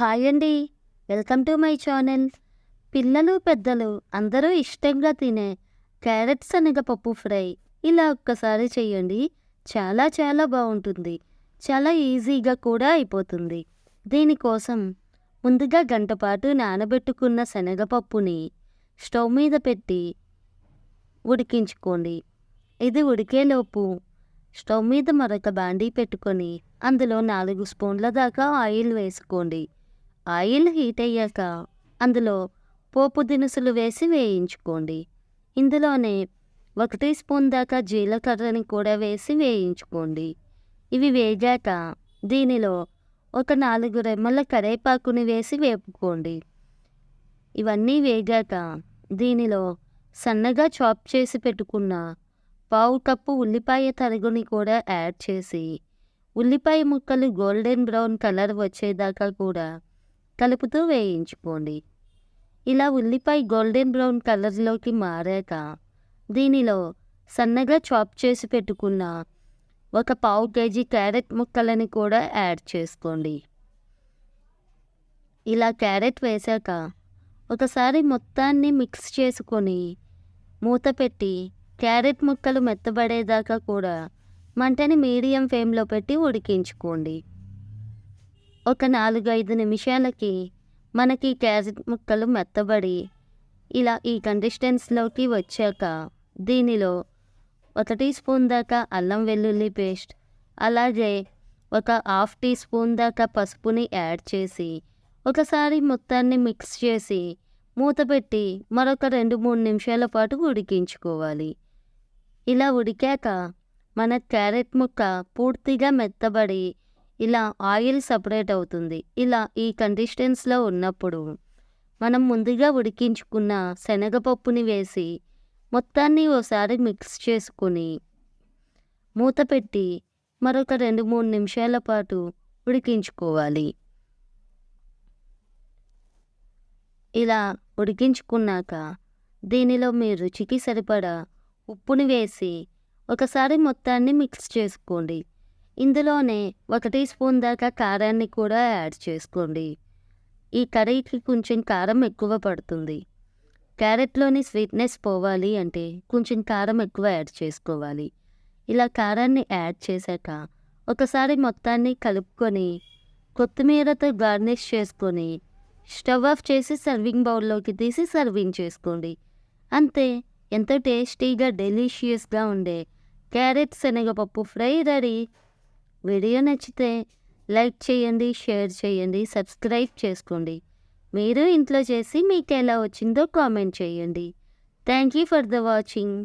Hi అండి. Welcome to my channel. పిల్లలు పెద్దలు అందరూ ఇష్టంగా తినే క్యారెట్ శనగపప్పు ఫ్రై ఇలా ఒక్కసారి చేయండి. చాలా చాలా బాగుంటుంది. చాలా ఈజీగా కూడా అయిపోతుంది. దీనికోసం ముందుగా గంట పాటు నానబెట్టుకున్న శనగపప్పుని స్టవ్ మీద పెట్టి ఉడికించుకోండి. ఇది ఉడికేలోపు స్టవ్ మీద మరొక బాండీ పెట్టుకొని అందులో నాలుగు స్పూన్ల దాకా ఆయిల్ వేసుకోండి. ఆయిల్ హీట్ అయ్యాక అందులో పోపు దినుసులు వేసి వేయించుకోండి. ఇందులోనే ఒక టీ స్పూన్ దాకా జీలకర్రని కూడా వేసి వేయించుకోండి. ఇవి వేగాక దీనిలో ఒక నాలుగు రెమ్మల కరేపాకుని వేసి వేపుకోండి. ఇవన్నీ వేగాక దీనిలో సన్నగా చాప్ చేసి పెట్టుకున్న పావు కప్పు ఉల్లిపాయ తరుగుని కూడా యాడ్ చేసి ఉల్లిపాయ ముక్కలు గోల్డెన్ బ్రౌన్ కలర్ వచ్చేదాకా కూడా కలుపుతూ వేయించుకోండి. ఇలా ఉల్లిపాయ గోల్డెన్ బ్రౌన్ కలర్లోకి మారాక దీనిలో సన్నగా చాప్ చేసి పెట్టుకున్న ఒక పావు కేజీ క్యారెట్ ముక్కలని కూడా యాడ్ చేసుకోండి. ఇలా క్యారెట్ వేశాక ఒకసారి మొత్తాన్ని మిక్స్ చేసుకొని మూత పెట్టి క్యారెట్ ముక్కలు మెత్తబడేదాకా కూడా మంటని మీడియం ఫ్లేమ్లో పెట్టి ఉడికించుకోండి. ఒక నాలుగైదు నిమిషాలకి మనకి క్యారెట్ ముక్కలు మెత్తబడి ఇలా ఈ కండిస్టెన్స్లోకి వచ్చాక దీనిలో ఒక టీ స్పూన్ దాకా అల్లం వెల్లుల్లి పేస్ట్ అలాగే ఒక హాఫ్ టీ స్పూన్ దాకా పసుపుని యాడ్ చేసి ఒకసారి మొత్తాన్ని మిక్స్ చేసి మూత పెట్టి మరొక రెండు మూడు నిమిషాల పాటు ఉడికించుకోవాలి. ఇలా ఉడికాక మన క్యారెట్ ముక్క పూర్తిగా మెత్తబడి ఇలా ఆయిల్ సపరేట్ అవుతుంది. ఇలా ఈ కండిషన్స్లో ఉన్నప్పుడు మనం ముందుగా ఉడికించుకున్న శనగపప్పుని వేసి మొత్తాన్ని ఓసారి మిక్స్ చేసుకొని మూత పెట్టి మరొక రెండు మూడు నిమిషాల పాటు ఉడికించుకోవాలి. ఇలా ఉడికించుకున్నాక దీనిలో మీ రుచికి సరిపడా ఉప్పుని వేసి ఒకసారి మొత్తాన్ని మిక్స్ చేసుకోండి. ఇందులోనే ఒక టీ స్పూన్ దాకా కారాన్ని కూడా యాడ్ చేసుకోండి. ఈ కర్రీకి కొంచెం కారం ఎక్కువ పడుతుంది. క్యారెట్లోని స్వీట్నెస్ పోవాలి అంటే కొంచెం కారం ఎక్కువ యాడ్ చేసుకోవాలి. ఇలా కారాన్ని యాడ్ చేశాక ఒకసారి మొత్తాన్ని కలుపుకొని కొత్తిమీరతో గార్నిష్ చేసుకొని స్టవ్ ఆఫ్ చేసి సర్వింగ్ బౌల్లోకి తీసి సర్వింగ్ చేసుకోండి. అంతే ఎంతో టేస్టీగా డెలిషియస్గా ఉండే క్యారెట్ శనగపప్పు ఫ్రై రెడీ. వీడియో నచ్చితే లైక్ చేయండి షేర్ చేయండి సబ్స్క్రైబ్ చేసుకోండి. మీరు ఇంట్లో చేసి మీకు ఎలా వచ్చిందో కామెంట్ చేయండి. Thank you for the watching.